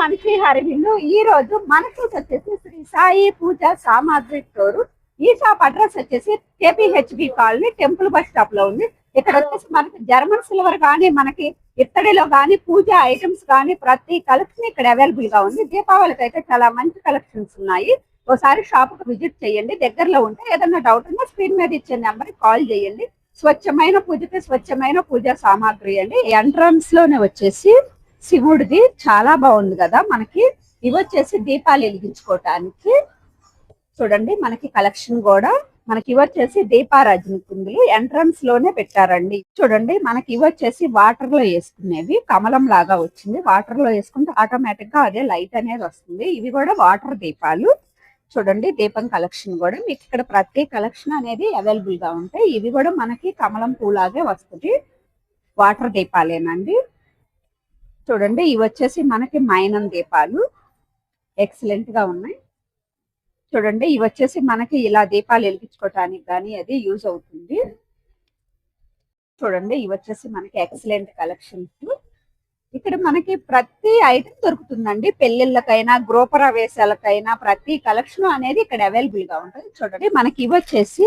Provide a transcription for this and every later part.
మనకి హరివిల్లు ఈ రోజు మనకి వచ్చేసి శ్రీ సాయి పూజ సామాగ్రి స్టోర్. ఈ షాప్ అడ్రస్ వచ్చేసి కేపీహెచ్బి కాలనీ టెంపుల్ బస్ స్టాప్లో ఉంది. ఇక్కడ వచ్చేసి మనకి జర్మన్ సిల్వర్ కానీ మనకి ఇత్తడిలో కానీ పూజ ఐటమ్స్ కానీ ప్రతి కలెక్షన్ ఇక్కడ అవైలబుల్గా ఉంది. దీపావళికి అయితే చాలా మంచి కలెక్షన్స్ ఉన్నాయి. ఒకసారి షాప్కు విజిట్ చేయండి. దగ్గరలో ఉంటే ఏదైనా డౌట్ ఉన్నా స్క్రీన్ మీద ఇచ్చే నెంబర్ కాల్ చేయండి. స్వచ్ఛమైన పూజకి స్వచ్ఛమైన పూజా సామాగ్రి అండి. ఎంట్రన్స్లోనే వచ్చేసి శివుడిది చాలా బాగుంది కదా మనకి. ఇవి వచ్చేసి దీపాలు వెలిగించుకోవటానికి. చూడండి మనకి కలెక్షన్ కూడా. మనకి ఇవి వచ్చేసి దీపారాజుని కుందులు ఎంట్రన్స్లోనే పెట్టారండి. చూడండి మనకి ఇవి వచ్చేసి వాటర్లో వేసుకునేవి. కమలం లాగా వచ్చింది. వాటర్లో వేసుకుంటే ఆటోమేటిక్గా అదే లైట్ అనేది వస్తుంది. ఇవి కూడా వాటర్ దీపాలు. చూడండి దీపం కలెక్షన్ కూడా. మీకు ఇక్కడ ప్రతి కలెక్షన్ అనేది అవైలబుల్గా ఉంటాయి. ఇవి కూడా మనకి కమలం పూలాగే వస్తుంది. వాటర్ దీపాలేనండి. చూడండి ఇవి వచ్చేసి మనకి మైనం దీపాలు. ఎక్సలెంట్గా ఉన్నాయి. చూడండి ఇవి వచ్చేసి మనకి ఇలా దీపాలు వెలిగించుకోవటానికి కానీ అది యూజ్ అవుతుంది. చూడండి ఇవి వచ్చేసి మనకి ఎక్సలెంట్ కలెక్షన్స్ ఇక్కడ మనకి ప్రతి ఐటమ్ దొరుకుతుందండి. పెళ్ళిళ్ళకైనా గృహప్రవేశాలకైనా ప్రతి కలెక్షన్ అనేది ఇక్కడ అవైలబుల్గా ఉంటుంది. చూడండి మనకి ఇవి వచ్చేసి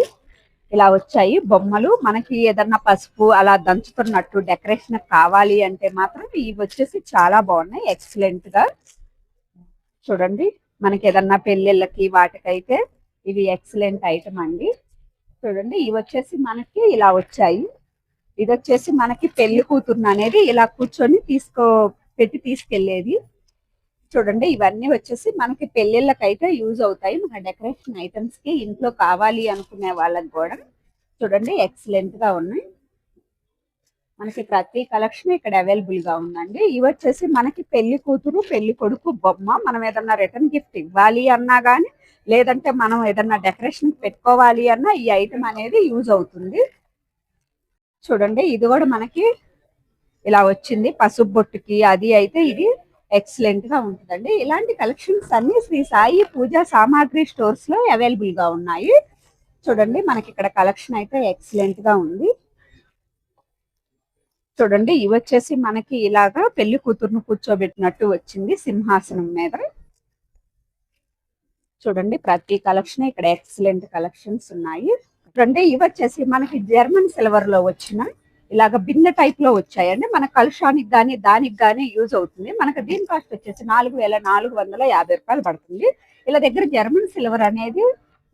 ఇలా వచ్చాయి. బొమ్మలు మనకి ఏదన్నా పసుపు అలా దంచుతున్నట్టు డెకరేషన్ కావాలి అంటే మాత్రం ఇవి వచ్చేసి చాలా బాగున్నాయి. ఎక్సలెంట్గా. చూడండి. మనకి ఏదన్నా పెళ్ళిళ్ళకి వాటికైతే ఇవి ఎక్సలెంట్ ఐటమ్ అండి. చూడండి. ఇవి వచ్చేసి మనకి ఇలా వచ్చాయి. ఇది వచ్చేసి మనకి పెళ్ళి కూతురు అనేది ఇలా కూర్చొని తీసుకో పెట్టి తీసుకెళ్ళేది చూడండి ఇవన్నీ వచ్చేసి మనకి పెళ్ళిళ్ళకైతే యూజ్ అవుతాయి. మన డెకరేషన్ ఐటమ్స్కి ఇంట్లో కావాలి అనుకునే వాళ్ళకి కూడా చూడండి ఎక్సలెంట్గా ఉన్నాయి. మనకి ప్రతి కలెక్షన్ ఇక్కడ అవైలబుల్గా ఉందండి. ఇవి వచ్చేసి మనకి పెళ్ళి కూతురు పెళ్ళి కొడుకు బొమ్మ. మనం ఏదన్నా రిటర్న్ గిఫ్ట్ ఇవ్వాలి అన్నా గానీ లేదంటే మనం ఏదన్నా డెకరేషన్ పెట్టుకోవాలి అన్నా ఈ ఐటమ్ అనేది యూజ్ అవుతుంది. చూడండి ఇది కూడా మనకి ఇలా వచ్చింది. పసుపు బొట్టుకి అది అయితే ఇది. ఎక్సలెంట్గా ఉంటుందండి. ఇలాంటి కలెక్షన్స్ అన్ని శ్రీ సాయి పూజా సామాగ్రి స్టోర్స్లో అవైలబుల్గా ఉన్నాయి. చూడండి మనకి ఇక్కడ కలెక్షన్ అయితే ఎక్సలెంట్గా ఉంది. చూడండి ఇవి వచ్చేసి మనకి ఇలాగా పెళ్ళి కూతురును కూర్చోబెట్టినట్టు వచ్చింది సింహాసనం మీద. చూడండి ప్రతి కలెక్షన్ ఇక్కడ ఎక్సలెంట్ కలెక్షన్స్ ఉన్నాయి. చూడండి ఇవి వచ్చేసి మనకి జర్మన్ సిల్వర్లో వచ్చిన ఇలాగ భిన్న టైప్లో వచ్చాయండి. మన కలుషానికి కానీ దానికి కానీ యూజ్ అవుతుంది. మనకి దీని కాస్ట్ వచ్చేసి నాలుగు వేల నాలుగు వందల యాభై రూపాయలు పడుతుంది. ఇలా దగ్గర జర్మన్ సిల్వర్ అనేది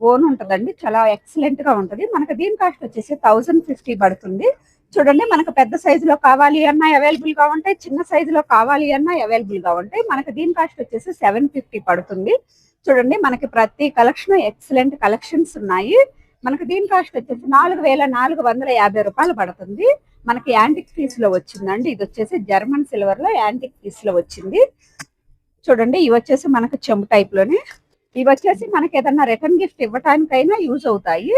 ఓన్ ఉంటుందండి. చాలా ఎక్సలెంట్గా ఉంటుంది. మనకి దీని కాస్ట్ వచ్చేసి థౌసండ్ ఫిఫ్టీ పడుతుంది. చూడండి మనకు పెద్ద సైజులో కావాలి అన్నా అవైలబుల్గా ఉంటాయి. చిన్న సైజులో కావాలి అన్నా అవైలబుల్గా ఉంటాయి. మనకి దీని కాస్ట్ వచ్చేసి సెవెన్ ఫిఫ్టీ పడుతుంది. చూడండి మనకి ప్రతి కలెక్షన్ ఎక్సలెంట్ కలెక్షన్స్ ఉన్నాయి. మనకి దీని కాస్ట్ వచ్చేసి నాలుగు వేల నాలుగు వందల యాభై రూపాయలు పడుతుంది. మనకి యాంటిక్ పీస్లో వచ్చిందండి. ఇది వచ్చేసి జర్మన్ సిల్వర్లో యాంటిక్ పీస్లో వచ్చింది. చూడండి ఇవి వచ్చేసి మనకి చెంబు టైప్లోనే. ఇవి వచ్చేసి మనకి ఏదన్నా రిటర్న్ గిఫ్ట్ ఇవ్వటానికైనా యూజ్ అవుతాయి.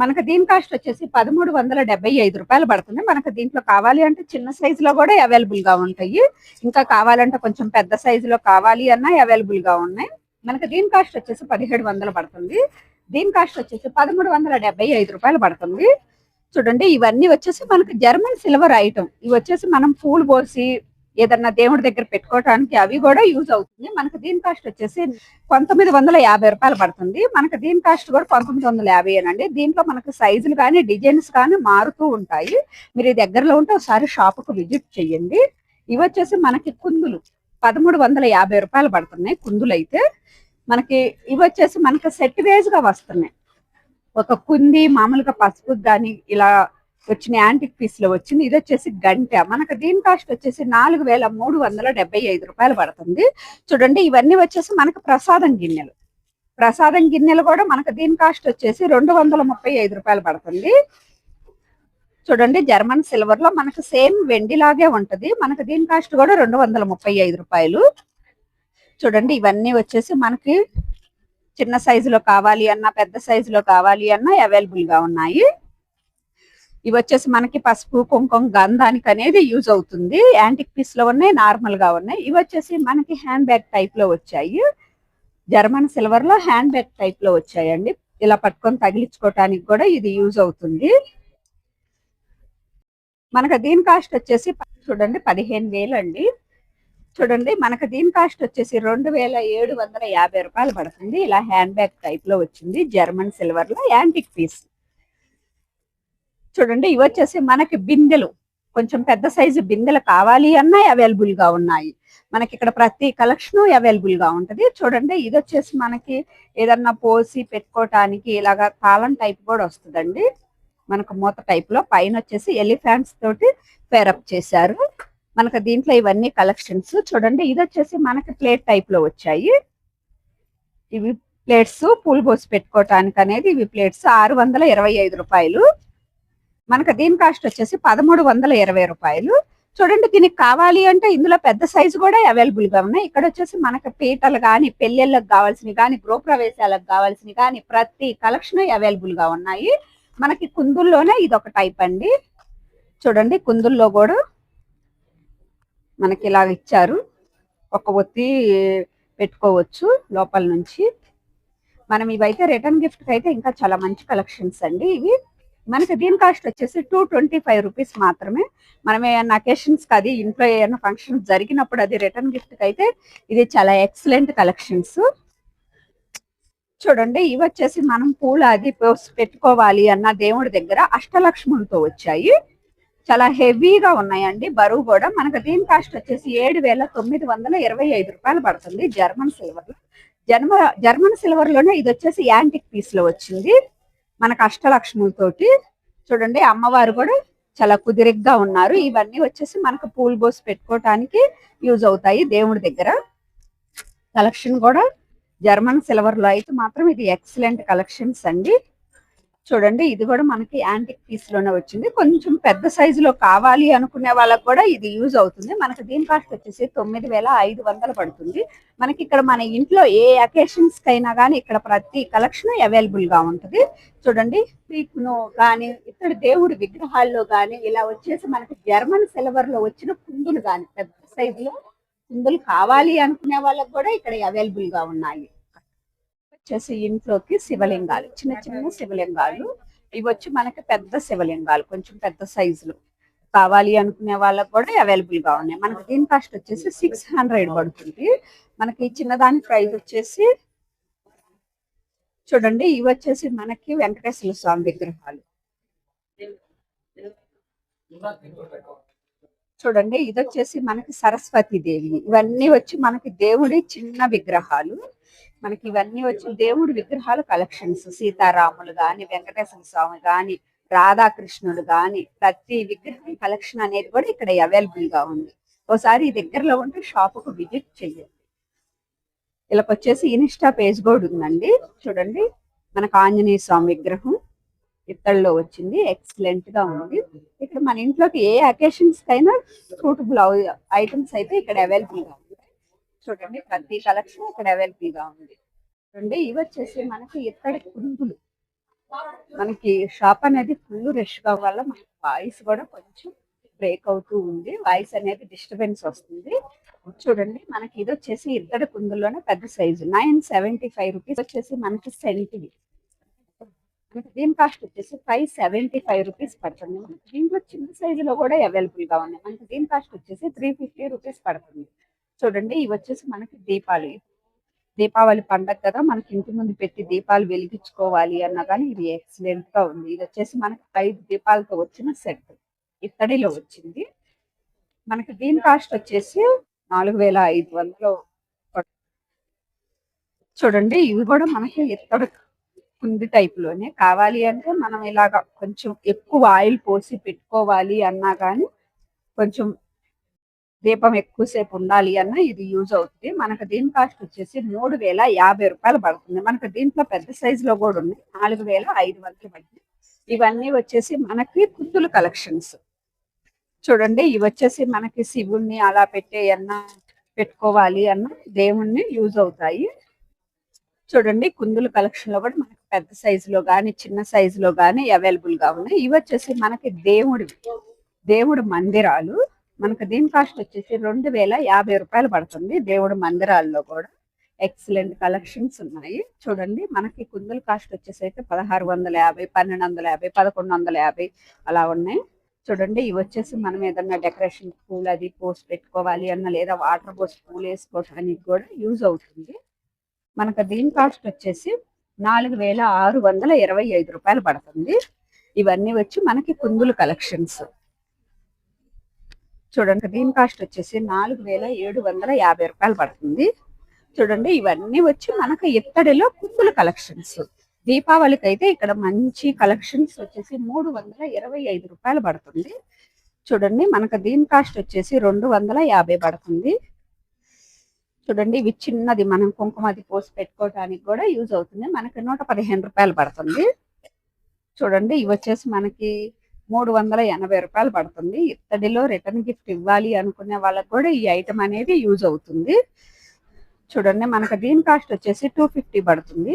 మనకు దీని కాస్ట్ వచ్చేసి పదమూడు వందల డెబ్బై ఐదు రూపాయలు పడుతుంది. మనకు దీంట్లో కావాలి అంటే చిన్న సైజులో కూడా అవైలబుల్గా ఉంటాయి. ఇంకా కావాలంటే కొంచెం పెద్ద సైజులో కావాలి అన్నా అవైలబుల్గా ఉన్నాయి. మనకు దీని కాస్ట్ వచ్చేసి పదిహేడు వందలు పడుతుంది. దీని కాస్ట్ వచ్చేసి పదమూడు వందల డెబ్బై ఐదు రూపాయలు పడుతుంది. చూడండి ఇవన్నీ వచ్చేసి మనకి జర్మన్ సిల్వర్ ఐటమ్ ఇవి వచ్చేసి మనం పూలు పోసి ఏదన్నా దేవుడి దగ్గర పెట్టుకోవడానికి అవి కూడా యూజ్ అవుతుంది. మనకు దీని కాస్ట్ వచ్చేసి పంతొమ్మిది వందల యాభై రూపాయలు పడుతుంది. మనకు దీని కాస్ట్ కూడా పంతొమ్మిది వందల యాభై అండి దీంట్లో మనకు సైజులు కానీ డిజైన్స్ కానీ మారుతూ ఉంటాయి. మీరు దగ్గరలో ఉంటే ఒకసారి షాప్కు విజిట్ చేయండి. ఇవి వచ్చేసి మనకి కుందులు. పదమూడు వందల యాభై రూపాయలు పడుతున్నాయి కుందులు అయితే మనకి ఇవి వచ్చేసి మనకి సెట్ వేజ్గా వస్తున్నాయి. ఒక కుంది మామూలుగా పసుపు కానీ ఇలా వచ్చిన యాంటిక్ పీస్లో వచ్చింది. ఇది వచ్చేసి గంట. మనకు దీని కాస్ట్ వచ్చేసి నాలుగు వేల మూడు వందల డెబ్బై ఐదు రూపాయలు పడుతుంది. చూడండి ఇవన్నీ వచ్చేసి మనకు ప్రసాదం గిన్నెలు. ప్రసాదం గిన్నెలు కూడా మనకు దీని కాస్ట్ వచ్చేసి రెండు వందల ముప్పై ఐదు రూపాయలు పడుతుంది. చూడండి జర్మన్ సిల్వర్లో మనకు సేమ్ వెండి లాగే ఉంటది. మనకు దీని కాస్ట్ కూడా రెండు వందల ముప్పై ఐదు రూపాయలు. చూడండి ఇవన్నీ వచ్చేసి మనకి చిన్న సైజులో కావాలి అన్నా పెద్ద సైజులో కావాలి అన్నా అవైలబుల్గా ఉన్నాయి. ఇవి వచ్చేసి మనకి పసుపు కుంకుమ గంధానికి అనేది యూజ్ అవుతుంది. యాంటిక్ పీస్లో ఉన్నాయి నార్మల్గా ఉన్నాయి. ఇవి వచ్చేసి మనకి హ్యాండ్ బ్యాగ్ టైప్లో వచ్చాయి. జర్మన్ సిల్వర్లో హ్యాండ్ బ్యాగ్ టైప్లో వచ్చాయండి. ఇలా పట్టుకొని తగిలించుకోవటానికి కూడా ఇది యూజ్ అవుతుంది. మనకు దీని కాస్ట్ వచ్చేసి చూడండి పదిహేను వేలు అండి చూడండి మనకు దీని కాస్ట్ వచ్చేసి రెండు వేల ఏడు వందల యాభై రూపాయలు పడుతుంది. ఇలా హ్యాండ్ బ్యాగ్ టైప్లో వచ్చింది జర్మన్ సిల్వర్లో యాంటిక్ పీస్. చూడండి ఇవి వచ్చేసి మనకి బిందెలు కొంచెం పెద్ద సైజు బిందెలు కావాలి అన్నా అవైలబుల్గా ఉన్నాయి. మనకి ఇక్కడ ప్రతి కలెక్షన్ అవైలబుల్గా ఉంటది. చూడండి ఇది వచ్చేసి మనకి ఏదన్నా పోసి పెట్టుకోవటానికి ఇలాగా తాళం టైప్ కూడా వస్తుందండి. మనకు మూత టైప్లో పైన వచ్చేసి ఎలిఫాంట్స్ తోటి పేరప్ చేశారు. మనకు దీంట్లో ఇవన్నీ కలెక్షన్స్ చూడండి ఇది వచ్చేసి మనకి ప్లేట్ టైప్లో వచ్చాయి. ఇవి ప్లేట్స్ పూలు పోసి పెట్టుకోవటానికి అనేది ఇవి ప్లేట్స్ ఆరు వందల ఇరవై ఐదు రూపాయలు. మనకు దీని కాస్ట్ వచ్చేసి పదమూడు వందల ఇరవై రూపాయలు. చూడండి దీనికి కావాలి అంటే ఇందులో పెద్ద సైజు కూడా అవైలబుల్గా ఉన్నాయి. ఇక్కడ వచ్చేసి మనకి పీటలు కానీ పెళ్ళిళ్ళకి కావాల్సినవి కానీ గృహప్రవేశాలకు కావాల్సినవి కానీ ప్రతి కలెక్షన్ అవైలబుల్గా ఉన్నాయి. మనకి కుందుల్లోనే ఇది ఒక టైప్ అండి. చూడండి కుందుల్లో కూడా మనకి ఇలా ఇచ్చారు. ఒక ఒత్తి పెట్టుకోవచ్చు లోపల నుంచి. మనం ఇవైతే రిటర్న్ గిఫ్ట్ అయితే ఇంకా చాలా మంచి కలెక్షన్స్ అండి ఇవి. మనకి దీని కాస్ట్ వచ్చేసి టూ ట్వంటీ ఫైవ్ రూపీస్ మాత్రమే. మనం ఏమైనా అకేషన్స్ అది ఇంట్లో ఏమైనా ఫంక్షన్ జరిగినప్పుడు అది రిటర్న్ గిఫ్ట్ అయితే ఇది చాలా ఎక్సలెంట్ కలెక్షన్స్ చూడండి ఇవి వచ్చేసి మనం పూలు అది పెట్టుకోవాలి అన్న దేవుడి దగ్గర అష్టలక్ష్ములతో వచ్చాయి. చాలా హెవీగా ఉన్నాయండి. బరువు కూడా మనకు దీని కాస్ట్ వచ్చేసి ఏడు వేల తొమ్మిది వందల ఇరవై ఐదు రూపాయలు పడుతుంది జర్మన్ సిల్వర్ జర్మ జర్మన్ సిల్వర్లోనే ఇది వచ్చేసి యాంటిక్ పీస్లో వచ్చింది. మనకు అష్టలక్ష్ములతోటి చూడండి అమ్మవారు కూడా చాలా కుదిరిగ్గా ఉన్నారు. ఇవన్నీ వచ్చేసి మనకు పూలు బోస్ పెట్టుకోవటానికి యూజ్ అవుతాయి దేవుడి దగ్గర. కలెక్షన్ కూడా జర్మన్ సిల్వర్లో అయితే మాత్రం ఇది ఎక్సలెంట్ కలెక్షన్స్ అండి. చూడండి ఇది కూడా మనకి యాంటిక్ పీస్లోనే వచ్చింది. కొంచెం పెద్ద సైజు లో కావాలి అనుకునే వాళ్ళకి కూడా ఇది యూజ్ అవుతుంది. మనకి దీని కాస్ట్ వచ్చేసి తొమ్మిది వేల ఐదు వందలు పడుతుంది. మనకి ఇక్కడ మన ఇంట్లో ఏ అకేషన్స్ కైనా కానీ ఇక్కడ ప్రతి కలెక్షన్ అవైలబుల్గా ఉంటుంది. చూడండి పీక్ను కానీ ఇక్కడ దేవుడి విగ్రహాల్లో కానీ ఇలా వచ్చేసి మనకి జర్మన్ సిల్వర్లో వచ్చిన కుందులు కానీ పెద్ద సైజులో కుందులు కావాలి అనుకునే వాళ్ళకి కూడా ఇక్కడ అవైలబుల్గా ఉన్నాయి. వచ్చేసి ఇంట్లోకి శివలింగాలు చిన్న చిన్న శివలింగాలు. ఇవి వచ్చి మనకి పెద్ద శివలింగాలు కొంచెం పెద్ద సైజులు. కావాలి అనుకునే వాళ్ళకి కూడా అవైలబుల్గా ఉన్నాయి. మనకి దీని కాస్ట్ వచ్చేసి సిక్స్ హండ్రెడ్ పడుతుంది. మనకి చిన్నదాని ప్రైస్ వచ్చేసి చూడండి ఇవి వచ్చేసి మనకి వెంకటేశ్వర స్వామి విగ్రహాలు. చూడండి ఇది వచ్చేసి మనకి సరస్వతి దేవి. ఇవన్నీ వచ్చి మనకి దేవుడి చిన్న విగ్రహాలు. మనకి ఇవన్నీ వచ్చి దేవుడి విగ్రహాలు కలెక్షన్స్ సీతారాములు గాని వెంకటేశ్వర స్వామి గాని రాధాకృష్ణుడు గాని ప్రతి విగ్రహం కలెక్షన్ అనేది కూడా ఇక్కడ అవైలబుల్గా ఉంది. ఒకసారి దగ్గరలో ఉంటే షాపుకు విజిట్ చెయ్యండి. ఇలా వచ్చేసి ఇన్స్టా పేజ్ కూడా ఉందండి. చూడండి మనకు ఆంజనేయ స్వామి విగ్రహం ఇత్తడిలో వచ్చింది. ఎక్సలెంట్గా ఉంది. ఇక్కడ మన ఇంట్లోకి ఏ అకేషన్స్ కైనా సూటబుల్ ఐటమ్స్ అయితే ఇక్కడ అవైలబుల్గా ఉంది చూడండి ప్రతి కలెక్షన్ ఇక్కడ అవైలబుల్గా ఉంది. చూడండి ఇవి వచ్చేసి మనకి ఇత్తడి కుందులు. మనకి షాప్ అనేది ఫుల్ రష్గా వల్ల మనకి వాయిస్ కూడా కొంచెం బ్రేక్ అవుతూ ఉంది. వాయిస్ అనేది డిస్టర్బెన్స్ వస్తుంది. చూడండి మనకి ఇది వచ్చేసి ఇద్దరు కుందుల్లోనే పెద్ద size. Nine seventy five rupees వచ్చేసి మనకి సెంటివి. దీని కాస్ట్ వచ్చేసి ఫైవ్ సెవెంటీ ఫైవ్ రూపీస్ పడుతుంది. మనకి దీంట్లో చిన్న సైజులో కూడా అవైలబుల్గా ఉన్నాయి. మనకి దీని కాస్ట్ వచ్చేసి త్రీ ఫిఫ్టీ రూపీస్ పడుతుంది. చూడండి ఇవి వచ్చేసి మనకి దీపాలు దీపావళి పండగ కదా మనకి ఇంటి ముందు పెట్టి దీపాలు వెలిగించుకోవాలి అన్నా కానీ ఇది ఎక్సలెంట్గా ఉంది. ఇది వచ్చేసి మనకి ఐదు దీపాలతో వచ్చిన సెట్ ఇత్తడిలో వచ్చింది. మనకి దీని కాస్ట్ వచ్చేసి నాలుగు వేల ఐదు వందలు. చూడండి ఇవి కూడా మనకి ఇత్తడి కుంది టైప్లోనే. కావాలి అంటే మనం ఇలాగ కొంచెం ఎక్కువ ఆయిల్ పోసి పెట్టుకోవాలి అన్నా కానీ కొంచెం దీపం ఎక్కువసేపు ఉండాలి అన్న ఇది యూజ్ అవుతుంది. మనకు దీని కాస్ట్ వచ్చేసి మూడు వేల యాభై రూపాయలు పడుతుంది. మనకు దీంట్లో పెద్ద సైజ్లో కూడా ఉన్నాయి. నాలుగు వేల ఐదు వందలు పడింది ఇవన్నీ వచ్చేసి మనకి కుందులు కలెక్షన్స్ చూడండి ఇవి వచ్చేసి మనకి శివుణ్ణి అలా పెట్టే అన్న పెట్టుకోవాలి అన్న దేవుణ్ణి యూజ్ అవుతాయి. చూడండి కుందులు కలెక్షన్లో కూడా మనకి పెద్ద సైజు లో గానీ చిన్న సైజు లో గానీ అవైలబుల్గా ఉన్నాయి. ఇవి వచ్చేసి మనకి దేవుడి దేవుడు మందిరాలు. మనకు దీని కాస్ట్ వచ్చేసి రెండు వేల యాభై రూపాయలు పడుతుంది దేవుడు మందిరాల్లో కూడా. ఎక్సలెంట్ కలెక్షన్స్ ఉన్నాయి. చూడండి మనకి కుందుల కాస్ట్ వచ్చేసి అయితే పదహారు వందల యాభై పన్నెండు వందల యాభై పదకొండు వందల యాభై అలా ఉన్నాయి. చూడండి ఇవి వచ్చేసి మనం ఏదన్నా డెకరేషన్ పూలు అది పోసి పెట్టుకోవాలి అన్న లేదా వాటర్ పోసి పూలు వేసుకోవడానికి కూడా యూజ్ అవుతుంది. మనకు దీని కాస్ట్ వచ్చేసి నాలుగు వేల ఆరు వందల ఇరవై ఐదు రూపాయలు పడుతుంది. ఇవన్నీ వచ్చి మనకి కుందులు కలెక్షన్స్ చూడండి దీని కాస్ట్ వచ్చేసి నాలుగు వేల ఏడు వందల యాభై రూపాయలు పడుతుంది. చూడండి ఇవన్నీ వచ్చి మనకు ఇత్తడిలో పువ్వుల కలెక్షన్స్ దీపావళికి అయితే ఇక్కడ మంచి కలెక్షన్స్ వచ్చేసి మూడు వందల ఇరవై ఐదు రూపాయలు పడుతుంది. చూడండి మనకు దీని కాస్ట్ వచ్చేసి రెండు వందల యాభై పడుతుంది. చూడండి ఇవి చిన్నది మనం కుంకుమది పోసి పెట్టుకోవడానికి కూడా యూజ్ అవుతుంది. మనకి నూట పదిహేను రూపాయలు పడుతుంది. చూడండి ఇవి వచ్చేసి మనకి మూడు వందల ఎనభై రూపాయలు పడుతుంది. ఇత్తడిలో రిటర్న్ గిఫ్ట్ ఇవ్వాలి అనుకునే వాళ్ళకి కూడా ఈ ఐటమ్ అనేది యూజ్ అవుతుంది. చూడండి మనకు దీని కాస్ట్ వచ్చేసి టూ ఫిఫ్టీ పడుతుంది.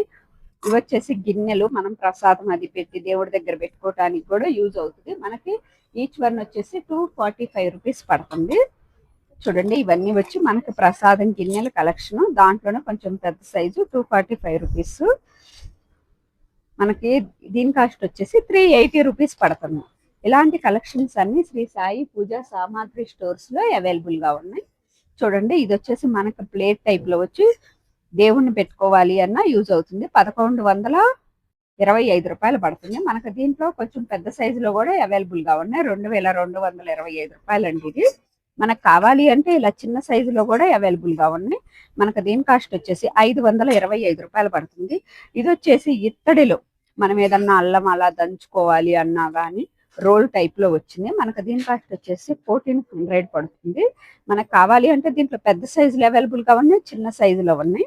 ఇవి వచ్చేసి గిన్నెలు మనం ప్రసాదం అది పెట్టి దేవుడి దగ్గర పెట్టుకోవడానికి కూడా యూజ్ అవుతుంది. మనకి ఈచ్ వన్ వచ్చేసి టూ ఫార్టీ ఫైవ్ రూపీస్ పడుతుంది. చూడండి ఇవన్నీ వచ్చి మనకి ప్రసాదం గిన్నెల కలెక్షన్ దాంట్లోనే కొంచెం పెద్ద size two forty five rupees మనకి దీని కాస్ట్ వచ్చేసి త్రీ ఎయిటీ రూపీస్ పడుతుంది. ఇలాంటి కలెక్షన్స్ అన్ని శ్రీ సాయి పూజా సామాగ్రి స్టోర్స్లో అవైలబుల్గా ఉన్నాయి. చూడండి ఇది వచ్చేసి మనకి ప్లేట్ టైప్లో వచ్చి దేవుణ్ణి పెట్టుకోవాలి అన్న యూజ్ అవుతుంది. పదకొండు వందల ఇరవై ఐదు రూపాయలు పడుతుంది. మనకు దీంట్లో కొంచెం పెద్ద సైజులో కూడా అవైలబుల్గా ఉన్నాయి. రెండు వేల రెండు వందల ఇరవై ఐదు రూపాయలు అండి ఇది. మనకు కావాలి అంటే ఇలా చిన్న సైజులో కూడా అవైలబుల్గా ఉన్నాయి. మనకు దీని కాస్ట్ వచ్చేసి ఐదు వందల ఇరవై ఐదు రూపాయలు పడుతుంది. ఇది వచ్చేసి ఇత్తడిలో మనం ఏదన్నా అల్లం అలా దంచుకోవాలి అన్నా కానీ రోల్ టైప్లో వచ్చింది. మనకు దీని కాస్ట్ వచ్చేసి ఫోర్టీన్ హండ్రెడ్ పడుతుంది. మనకు కావాలి అంటే దీంట్లో పెద్ద సైజులు అవైలబుల్గా ఉన్నాయి చిన్న సైజులో ఉన్నాయి.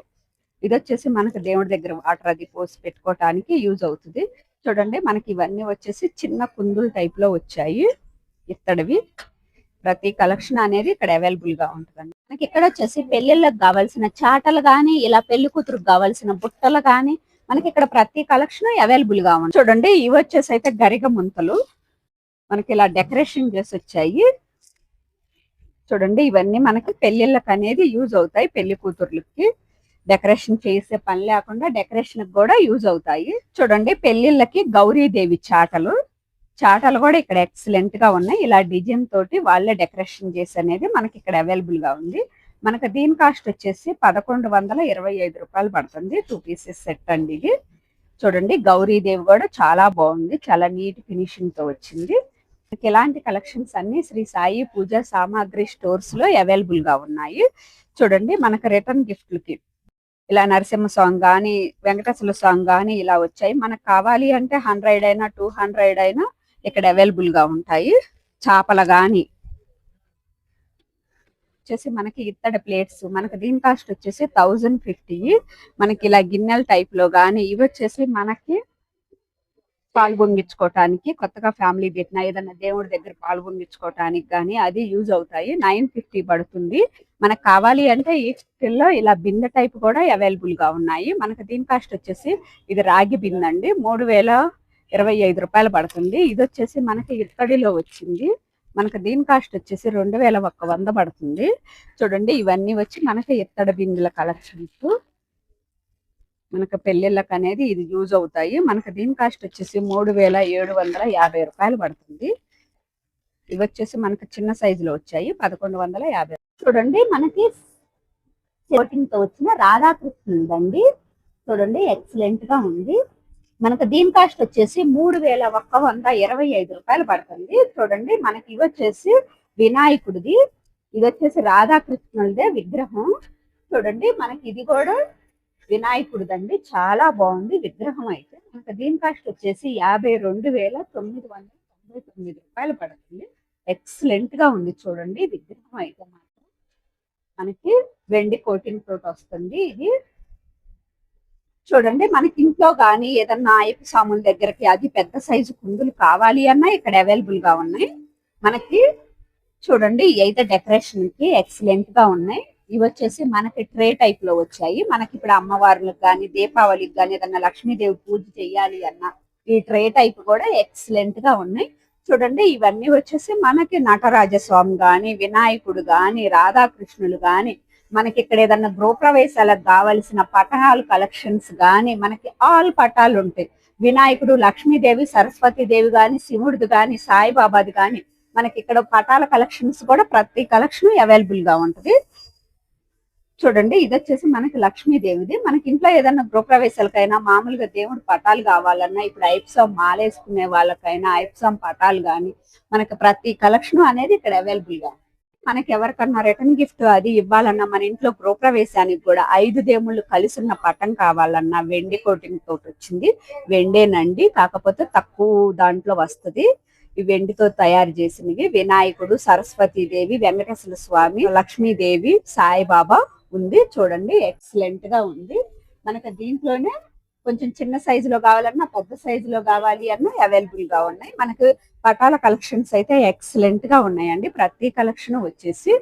ఇది వచ్చేసి మనకు దేవుడి దగ్గర వాటర్ అది పోసి పెట్టుకోవటానికి యూజ్ అవుతుంది. చూడండి మనకి ఇవన్నీ వచ్చేసి చిన్న కుందులు టైప్లో వచ్చాయి. ఇత్తడివి. ప్రతి కలెక్షన్ అనేది ఇక్కడ అవైలబుల్గా ఉంటుందండి. మనకి ఇక్కడ వచ్చేసి పెళ్ళిళ్ళకి కావాల్సిన చాటలు గానీ ఇలా పెళ్ళి కూతురుకు కావాల్సిన బుట్టలు గానీ మనకి ఇక్కడ ప్రతి కలెక్షన్ అవైలబుల్గా ఉంది చూడండి ఇవి వచ్చేసి అయితే గరిగ ముంతలు. మనకి ఇలా డెకరేషన్ చేసి వచ్చాయి. చూడండి ఇవన్నీ మనకి పెళ్ళిళ్ళకి అనేది యూజ్ అవుతాయి పెళ్ళి కూతుర్లకి. డెకరేషన్ చేసే పని లేకుండా డెకరేషన్ కూడా యూజ్ అవుతాయి. చూడండి పెళ్ళిళ్ళకి గౌరీదేవి చాటలు. చాటలు కూడా ఇక్కడ ఎక్సలెంట్గా ఉన్నాయి. ఇలా డిజైన్ తోటి వాళ్ళే డెకరేషన్ చేసి అనేది మనకి ఇక్కడ అవైలబుల్గా ఉంది. మనకి దీని కాస్ట్ వచ్చేసి పదకొండు వందల ఇరవై ఐదు రూపాయలు పడుతుంది. టూ పీసెస్ సెట్ అండి ఇది. చూడండి గౌరీదేవి కూడా చాలా బాగుంది. చాలా నీట్ ఫినిషింగ్తో వచ్చింది. మనకి ఇలాంటి కలెక్షన్స్ అన్ని శ్రీ సాయి పూజ సామాగ్రి స్టోర్స్లో అవైలబుల్గా ఉన్నాయి. చూడండి మనకు రిటర్న్ గిఫ్ట్లకి ఇలా నరసింహ సాంగ్ కానీ వెంకటేశ్వర సాంగ్ కానీ ఇలా వచ్చాయి. మనకు కావాలి అంటే హండ్రెడ్ అయినా టూ హండ్రెడ్ అయినా ఇక్కడ అవైలబుల్గా ఉంటాయి. చేపల గాని. వచ్చేసి మనకి ఇత్తడి ప్లేట్స్. మనకి దీని కాస్ట్ వచ్చేసి థౌజండ్ ఫిఫ్టీ. మనకి ఇలా గిన్నెల టైప్లో గానీ ఇవి వచ్చేసి మనకి పాలు పొంగించుకోవటానికి కొత్తగా ఫ్యామిలీ పెట్టిన ఏదైనా దేవుడి దగ్గర పాలు పొంగించుకోవటానికి కానీ అది యూజ్ అవుతాయి. నైన్ ఫిఫ్టీ పడుతుంది. మనకు కావాలి అంటే ఈ స్టిల్లో ఇలా బిందె టైప్ కూడా అవైలబుల్గా ఉన్నాయి. మనకి దీని కాస్ట్ వచ్చేసి ఇది రాగి బిందె అండి మూడు వేల ఇరవై ఐదు రూపాయలు పడుతుంది. ఇది వచ్చేసి మనకి ఇత్తడిలో వచ్చింది. మనకి దీని కాస్ట్ వచ్చేసి రెండు వేల ఒక్క వంద పడుతుంది. చూడండి ఇవన్నీ వచ్చి మనకి ఇత్తడి బిందెల కలెక్షన్స్. మనకు పెళ్ళిళ్ళకి అనేది ఇది యూజ్ అవుతాయి. మనకి దీని కాస్ట్ వచ్చేసి మూడు వేల ఏడు వందల యాభై రూపాయలు పడుతుంది. ఇవి వచ్చేసి మనకు చిన్న సైజులో వచ్చాయి. పదకొండు వందల యాభై చూడండి మనకి కోటింగ్తో వచ్చిన రాధాకృష్ణుదండి చూడండి ఎక్సలెంట్గా ఉంది. మనకు దీని కాస్ట్ వచ్చేసి మూడు వేల ఒక్క వంద ఇరవై ఐదు రూపాయలు పడుతుంది. చూడండి మనకి ఇవి వచ్చేసి వినాయకుడిది. ఇది వచ్చేసి రాధాకృష్ణుడిదే విగ్రహం. చూడండి మనకి ఇది కూడా వినాయకుడిదండి. చాలా బాగుంది. విగ్రహం అయితే మనకు దీని కాస్ట్ వచ్చేసి యాభై రెండు వేల తొమ్మిది వందల తొంభై తొమ్మిది రూపాయలు పడుతుంది. ఎక్సలెంట్గా ఉంది చూడండి. విగ్రహం అయితే మాత్రం మనకి వెండి కోటింగ్ తోటి వస్తుంది ఇది. చూడండి మనకి ఇంట్లో కానీ ఏదన్నా ఆయపు సాముల దగ్గరకి అది పెద్ద సైజు కుందులు కావాలి అన్నా ఇక్కడ అవైలబుల్గా ఉన్నాయి. మనకి చూడండి అయితే డెకరేషన్కి ఎక్సలెంట్గా ఉన్నాయి. ఇవి వచ్చేసి మనకి ట్రే టైప్లో వచ్చాయి. మనకి ఇప్పుడు అమ్మవార్లకు కానీ దీపావళికి కానీ ఏదన్నా లక్ష్మీదేవి పూజ చేయాలి అన్న ఈ ట్రే టైప్ కూడా ఎక్సలెంట్గా ఉన్నాయి. చూడండి ఇవన్నీ వచ్చేసి మనకి నటరాజస్వామి గాని వినాయకుడు గాని రాధాకృష్ణులు గాని మనకి ఇక్కడ ఏదన్నా గృహప్రవేశాలకు కావలసిన పటనాలు కలెక్షన్స్ గాని మనకి ఆల్ పటాలు ఉంటాయి. వినాయకుడు లక్ష్మీదేవి సరస్వతి దేవి గాని శివుడిది గాని సాయిబాబాది గాని మనకి ఇక్కడ పటాల కలెక్షన్స్ కూడా ప్రతి కలెక్షన్ అవైలబుల్గా ఉంటది. చూడండి ఇది వచ్చేసి మనకి లక్ష్మీదేవిది. మనకి ఇంట్లో ఏదైనా గృహప్రవేశాలకైనా మామూలుగా దేవుడు పటాలు కావాలన్నా ఇప్పుడు ఐప్సాం మాలేసుకునే వాళ్ళకైనా ఐప్సాం పటాలు కానీ మనకి ప్రతి కలెక్షన్ అనేది ఇక్కడ అవైలబుల్గా మనకి ఎవరికన్నా రిటర్న్ గిఫ్ట్ అది ఇవ్వాలన్నా మన ఇంట్లో గృహప్రవేశానికి కూడా ఐదు దేవుళ్ళు కలిసి ఉన్న పటం కావాలన్నా వెండి కోటింగ్ తోటి వచ్చింది. వెండేనండి కాకపోతే తక్కువ దాంట్లో వస్తది. ఈ వెండితో తయారు చేసినవి వినాయకుడు సరస్వతీదేవి వెంకటేశ్వర స్వామి లక్ష్మీదేవి సాయిబాబా ఉంది. చూడండి ఎక్సలెంట్గా ఉంది. మనకి దీంట్లోనే కొంచెం చిన్న సైజులో కావాలన్నా పెద్ద సైజులో కావాలి అన్న అవైలబుల్గా ఉన్నాయి. మనకు పటాల కలెక్షన్స్ అయితే ఎక్సలెంట్గా ఉన్నాయండి. ప్రతి కలెక్షన్ వచ్చేసి